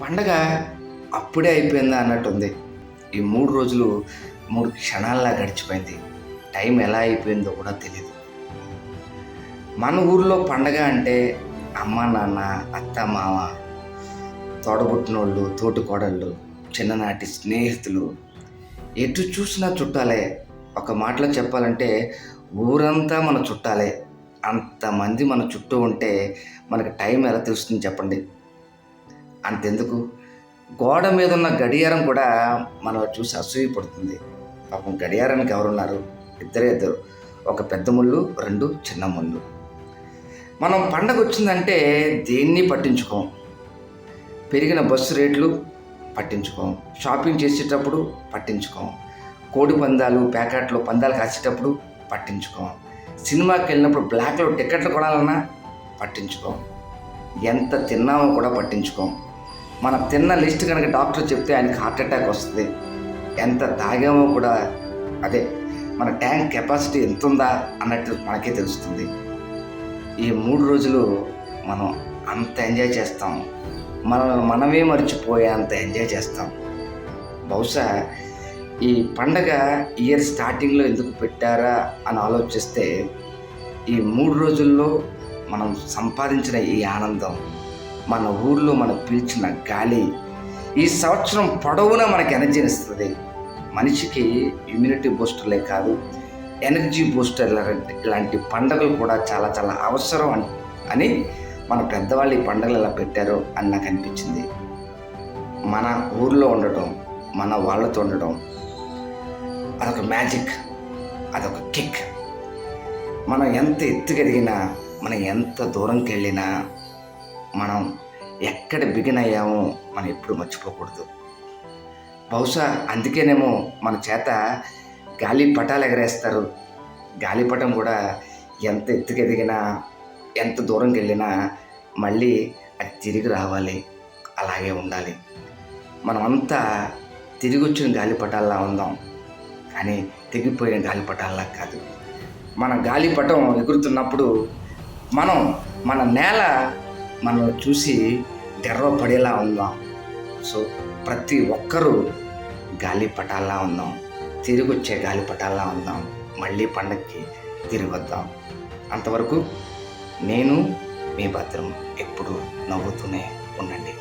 పండగ అప్పుడే అయిపోయిందా అన్నట్టుంది. ఈ మూడు రోజులు మూడు క్షణాల్లా గడిచిపోయింది. టైం ఎలా అయిపోయిందో కూడా తెలియదు మన ఊర్లో పండగ అంటే అమ్మ నాన్న అత్త మామ తోడబుట్టినోళ్ళు తోటికోడళ్ళు చిన్ననాటి స్నేహితులు ఎటు చూసినా చుట్టాలే. ఒక మాటలో చెప్పాలంటే ఊరంతా మన చుట్టాలే. అంతమంది మన చుట్టూ ఉంటే మనకు టైం ఎలా తెలుస్తుంది చెప్పండి. అంతెందుకు? గోడ మీద ఉన్న గడియారం కూడా మనం చూసి అసూయ పడుతుంది పాపం గడియారానికి ఎవరున్నారు? ఇద్దరే ఇద్దరు. ఒక పెద్ద ముళ్ళు రెండు చిన్న ముళ్ళు. మనం పండగ వచ్చిందంటే దేన్ని పట్టించుకోం? పెరిగిన బస్సు రేట్లు పట్టించుకోం. షాపింగ్ చేసేటప్పుడు పట్టించుకోం. కోడి పందాలు ప్యాకెట్లు పందాలు కాసేటప్పుడు పట్టించుకోం. సినిమాకి వెళ్ళినప్పుడు బ్లాక్లో టికెట్లు కొనాలన్నా పట్టించుకోం. ఎంత తిన్నామో కూడా పట్టించుకోం. మనం తిన్న లిస్ట్ కనుక డాక్టర్ చెప్తే ఆయనకి హార్ట్ అటాక్ వస్తుంది. ఎంత తాగామో కూడా అదే మన ట్యాంక్ కెపాసిటీ ఎంత ఉందా అన్నట్టు మనకే తెలుస్తుంది. ఈ మూడు రోజులు మనం అంత ఎంజాయ్ చేస్తాం. మనం మనమే మర్చిపోయే అంత ఎంజాయ్ చేస్తాం. బహుశా ఈ పండగ ఇయర్ స్టార్టింగ్లో ఎందుకు పెట్టారా అని ఆలోచిస్తే ఈ మూడు రోజుల్లో మనం సంపాదించిన ఈ ఆనందం మన ఊళ్ళో మనం పీల్చిన గాలి ఈ సంవత్సరం పొడవునా మనకి ఎనర్జీని ఇస్తుంది. మనిషికి ఇమ్యూనిటీ బూస్టర్లే కాదు ఎనర్జీ బూస్టర్ ఇలాంటి పండుగలు కూడా చాలా చాలా అవసరం అని అని మన పెద్దవాళ్ళు ఈ పండుగలు ఎలా పెట్టారో అని నాకు అనిపించింది. మన ఊర్లో ఉండటం మన వాళ్ళతో ఉండటం అదొక మ్యాజిక్ అదొక కిక్. మనం ఎంత ఎత్తుకెదిగినా మనం ఎంత దూరంకి వెళ్ళినా మనం ఎక్కడ బిగిన్ అయ్యామో మనం ఎప్పుడు మర్చిపోకూడదు. బహుశా అందుకేనేమో మన చేత గాలి పటాలు ఎగరేస్తారు. గాలిపటం కూడా ఎంత ఎత్తుకెదిగినా ఎంత దూరంకి వెళ్ళినా మళ్ళీ అది తిరిగి రావాలి. అలాగే ఉండాలి. మనమంతా తిరిగి వచ్చిన గాలిపటాల్లా ఉందాం. కానీ తెగిపోయిన గాలిపటాల్లా కాదు. మన గాలిపటం ఎగురుతున్నప్పుడు మనం మన నేల మనం చూసి గర్వపడేలా ఉందాం. సో ప్రతి ఒక్కరూ గాలిపటాల్లా ఉందాం. తిరిగి వచ్చే గాలిపటాల్లా ఉందాం. మళ్ళీ పండగకి తిరిగి వద్దాం అంతవరకు నేను మీ భద్రం ఎప్పుడు నవ్వుతూనే ఉండండి.